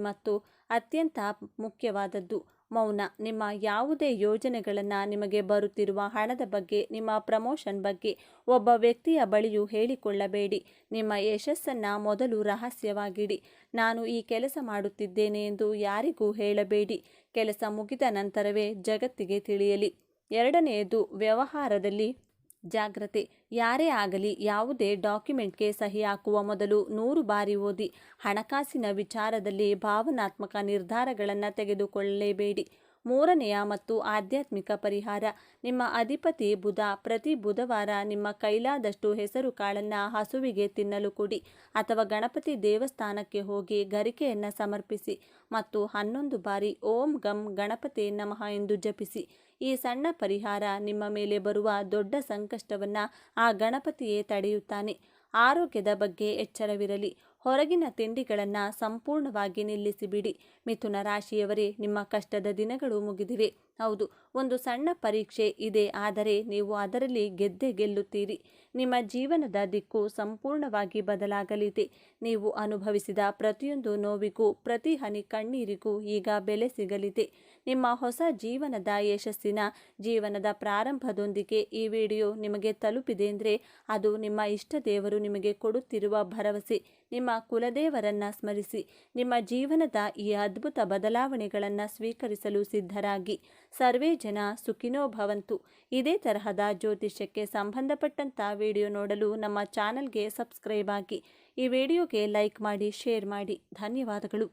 Speaker 1: ಮತ್ತು ಅತ್ಯಂತ ಮುಖ್ಯವಾದದ್ದು ಮೌನ, ನಿಮ್ಮ ಯಾವುದೇ ಯೋಜನೆಗಳನ್ನು ನಿಮಗೆ ಬರುತ್ತಿರುವ ಹಣದ ಬಗ್ಗೆ, ನಿಮ್ಮ ಪ್ರಮೋಷನ್ ಬಗ್ಗೆ ಒಬ್ಬ ವ್ಯಕ್ತಿಯ ಬಳಿಯೂ ಹೇಳಿಕೊಳ್ಳಬೇಡಿ. ನಿಮ್ಮ ಯಶಸ್ಸನ್ನು ಮೊದಲು ರಹಸ್ಯವಾಗಿಡಿ. ನಾನು ಈ ಕೆಲಸ ಮಾಡುತ್ತಿದ್ದೇನೆ ಎಂದು ಯಾರಿಗೂ ಹೇಳಬೇಡಿ. ಕೆಲಸ ಮುಗಿದ ನಂತರವೇ ಜಗತ್ತಿಗೆ ತಿಳಿಯಲಿ. ಎರಡನೆಯದು, ವ್ಯವಹಾರದಲ್ಲಿ ಜಾಗ್ರತೆ. ಯಾರೇ ಆಗಲಿ ಯಾವುದೇ ಡಾಕ್ಯುಮೆಂಟ್ಗೆ ಸಹಿ ಹಾಕುವ ಮೊದಲು ನೂರು ಬಾರಿ ಓದಿ, ಹಣಕಾಸಿನ ವಿಚಾರದಲ್ಲಿ ಭಾವನಾತ್ಮಕ ನಿರ್ಧಾರಗಳನ್ನು ತೆಗೆದುಕೊಳ್ಳಲೇಬೇಡಿ ಮೂರನೆಯ ಮತ್ತು ಆಧ್ಯಾತ್ಮಿಕ ಪರಿಹಾರ. ನಿಮ್ಮ ಅಧಿಪತಿ ಬುಧ, ಪ್ರತಿ ಬುಧವಾರ ನಿಮ್ಮ ಕೈಲಾದಷ್ಟು ಹೆಸರು ಕಾಳನ್ನು ಹಸುವಿಗೆ ತಿನ್ನಲು ಕೊಡಿ ಅಥವಾ ಗಣಪತಿ ದೇವಸ್ಥಾನಕ್ಕೆ ಹೋಗಿ ಗರಿಕೆಯನ್ನು ಸಮರ್ಪಿಸಿ ಮತ್ತು ಹನ್ನೊಂದು ಬಾರಿ ಓಂ ಗಂ ಗಣಪತಿ ನಮಃ ಎಂದು ಜಪಿಸಿ. ಈ ಸಣ್ಣ ಪರಿಹಾರ ನಿಮ್ಮ ಮೇಲೆ ಬರುವ ದೊಡ್ಡ ಸಂಕಷ್ಟವನ್ನು ಆ ಗಣಪತಿಯೇ ತಡೆಯುತ್ತಾನೆ. ಆರೋಗ್ಯದ ಬಗ್ಗೆ ಎಚ್ಚರವಿರಲಿ. ಹೊರಗಿನ ತಿಂಡಿಗಳನ್ನು ಸಂಪೂರ್ಣವಾಗಿ ನಿಲ್ಲಿಸಿಬಿಡಿ. ಮಿಥುನ ರಾಶಿಯವರೇ, ನಿಮ್ಮ ಕಷ್ಟದ ದಿನಗಳು ಮುಗಿದಿವೆ. ಹೌದು, ಒಂದು ಸಣ್ಣ ಪರೀಕ್ಷೆ ಇದೆ, ಆದರೆ ನೀವು ಅದರಲ್ಲಿ ಗೆದ್ದೆ ಗೆಲ್ಲುತ್ತೀರಿ. ನಿಮ್ಮ ಜೀವನದ ದಿಕ್ಕು ಸಂಪೂರ್ಣವಾಗಿ ಬದಲಾಗಲಿದೆ. ನೀವು ಅನುಭವಿಸಿದ ಪ್ರತಿಯೊಂದು ನೋವಿಗೂ, ಪ್ರತಿ ಹನಿ ಕಣ್ಣೀರಿಗೂ ಈಗ ಬೆಲೆ ಸಿಗಲಿದೆ. ನಿಮ್ಮ ಹೊಸ ಜೀವನದ ಯಶಸ್ಸಿನ, ಜೀವನದ ಪ್ರಾರಂಭದೊಂದಿಗೆ ಈ ವಿಡಿಯೋ ನಿಮಗೆ ತಲುಪಿದೆ ಅಂದರೆ ಅದು ನಿಮ್ಮ ಇಷ್ಟ ದೇವರು ನಿಮಗೆ ಕೊಡುತ್ತಿರುವ ಭರವಸೆ. ನಿಮ್ಮ ಕುಲದೇವರನ್ನ ಸ್ಮರಿಸಿ, ನಿಮ್ಮ ಜೀವನದ ಈ ಅದ್ಭುತ ಬದಲಾವಣೆಗಳನ್ನು ಸ್ವೀಕರಿಸಲು ಸಿದ್ಧರಾಗಿ. ಸರ್ವೇ ಜನ ಸುಖಿನೋ ಭವಂತು. ಇದೇ ತರಹದ ಜ್ಯೋತಿಷ್ಯಕ್ಕೆ ಸಂಬಂಧಪಟ್ಟಂಥ ವಿಡಿಯೋ ನೋಡಲು ನಮ್ಮ ಚಾನಲ್ಗೆ ಸಬ್ಸ್ಕ್ರೈಬ್ ಆಗಿ. ಈ ವಿಡಿಯೋಗೆ ಲೈಕ್ ಮಾಡಿ, ಶೇರ್ ಮಾಡಿ. ಧನ್ಯವಾದಗಳು.